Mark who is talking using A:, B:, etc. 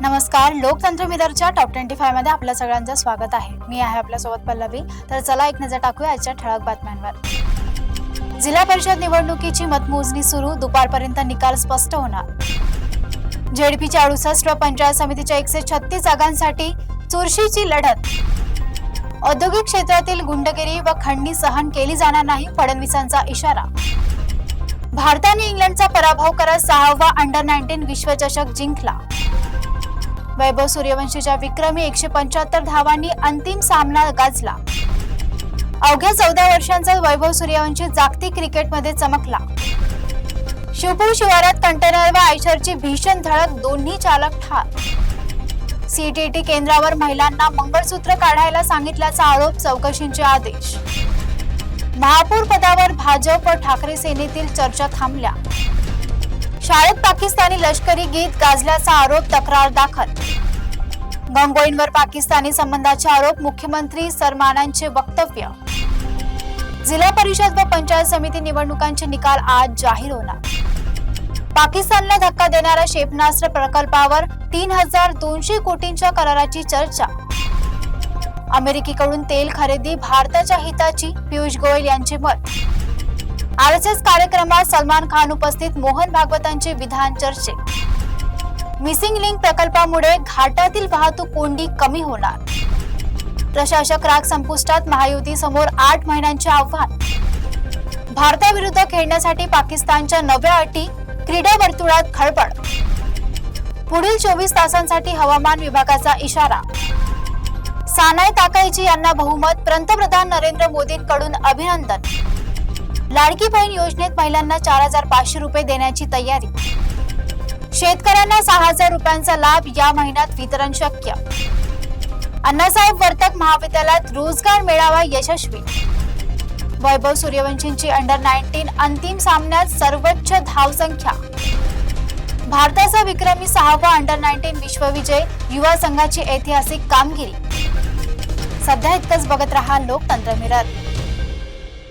A: नमस्कार लोकतंत्र मिररच्या top twenty फायमध्ये आपल्या सगळ्यांचं स्वागत आहे. मी आहे आपल्यासोबत पल्लवी. तर चला एक नजर टाकूया आजच्या ठळक बातम्यांवर. जिल्हा परिषद निवडणुकीची मतमोजणी सुरू दुपारपर्यंत निकाल स्पष्ट होणार. झेडपीच्या अडुसष्ट व पंचायत समितीच्या एकशे छत्तीस जागांसाठी चुरशीची लढत. औद्योगिक क्षेत्रातील गुंडगिरी व खंडणी सहन केली जाणार नाही फडणवीसांचा इशारा. भारताने इंग्लंडचा पराभव करत सहावा अंडर नाईन्टीन विश्वचषक जिंकला. वैभव सूर्यवंशीच्या विक्रमी एकशे पंच्याहत्तर धावांनी अंतिम सामना गाजला. अवघ्या चौदा वर्षांचा वैभव सूर्यवंशी जागतिक क्रिकेटमध्ये चमकला. शिवपूर शिवारात कंटेनर व आयशरची भीषण धडक दोन्ही चालक ठार. सीटीटी केंद्रावर महिलांना मंगळसूत्र काढायला सांगितल्याचा आरोप चौकशींचे आदेश. महापौर पदावर भाजप व ठाकरे सेनेतील चर्चा थांबल्या. शाळेत पाकिस्तानी लष्करी गीत गाजल्याचा आरोप तक्रार दाखल. गंगोईंवर पाकिस्तानी संबंधाचे आरोप मुख्यमंत्री सरमानांचे वक्तव्य. जिल्हा परिषद व पंचायत समिती निवडणुकांचे निकाल आज जाहीर होणार. पाकिस्तानला धक्का देणाऱ्या क्षेपणास्त्र प्रकल्पावर तीन हजार दोनशे कोटींच्या कराराची चर्चा. अमेरिकेकडून तेल खरेदी भारताच्या हिताची पियुष गोयल यांचे मत. आर एस एस कार्यक्रमात सलमान खान उपस्थित मोहन भागवतांचे विधान चर्चेत. मिसिंग लिंक प्रकल्पामुळे घाटातील वाहतूक कोंडी कमी होणार. प्रशासक राग संपुष्टात महायुती समोर आठ महिन्यांचे आव्हान. भारताविरुद्ध खेळण्यासाठी पाकिस्तानच्या नव्या अटी क्रीडा वर्तुळात खळबळ. पुढील चोवीस तासांसाठी हवामान विभागाचा इशारा. सानाय ताकाईची यांना बहुमत पंतप्रधान नरेंद्र मोदींकडून अभिनंदन. लाडकी बहीण योजनेत महिलांना चार हजार पाचशे रुपये देण्याची तयारी. शेतकऱ्यांना सहा हजार रुपयांचा लाभ या महिन्यात वितरण शक्य. अण्णासाहेब वर्तक महाविद्यालयात रोजगार मेळावा यशस्वी. वैभव सूर्यवंशींची अंडर नाईन्टीन अंतिम सामन्यात सर्वोच्च धावसंख्या भारताचा विक्रमी सहावा अंडर नाईन्टीन विश्वविजय युवा संघाची ऐतिहासिक कामगिरी. सध्या इतकंच बघत रहा लोकतंत्र मिरर.